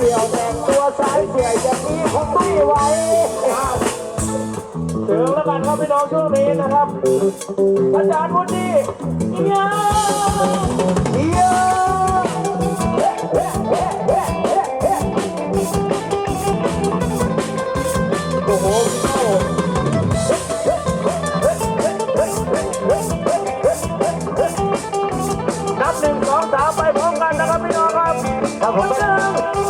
เดี่ยวแต่งตัวสายเสียอย่างนี้คงไม่ไหวถึงแล้วกันครับพี่น้องช่วงนี้นะครับ อาจารย์วุฒิเนี่ยเดียโอ้โหนับหนึ่งสองสามไปพร้อมกันนะครับพี่น้องครับครับผม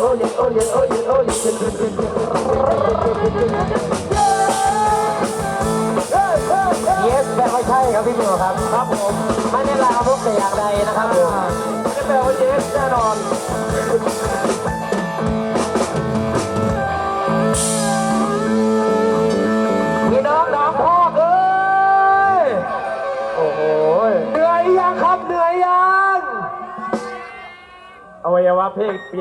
Olha, olha, olha, olha. yeah. เยสแต่ไม่ใช่ครับพี่หมิวครับ ครับผมไม่ได้ลาพวกแต่อย่างใดนะครับผมจะแปลว่า yes แน่นอนพี่น้องน้องพ่อเอ้ย โอ้โห เหนื่อยยังครับ เหนื่อยยัง อวัยวะเพศเปีย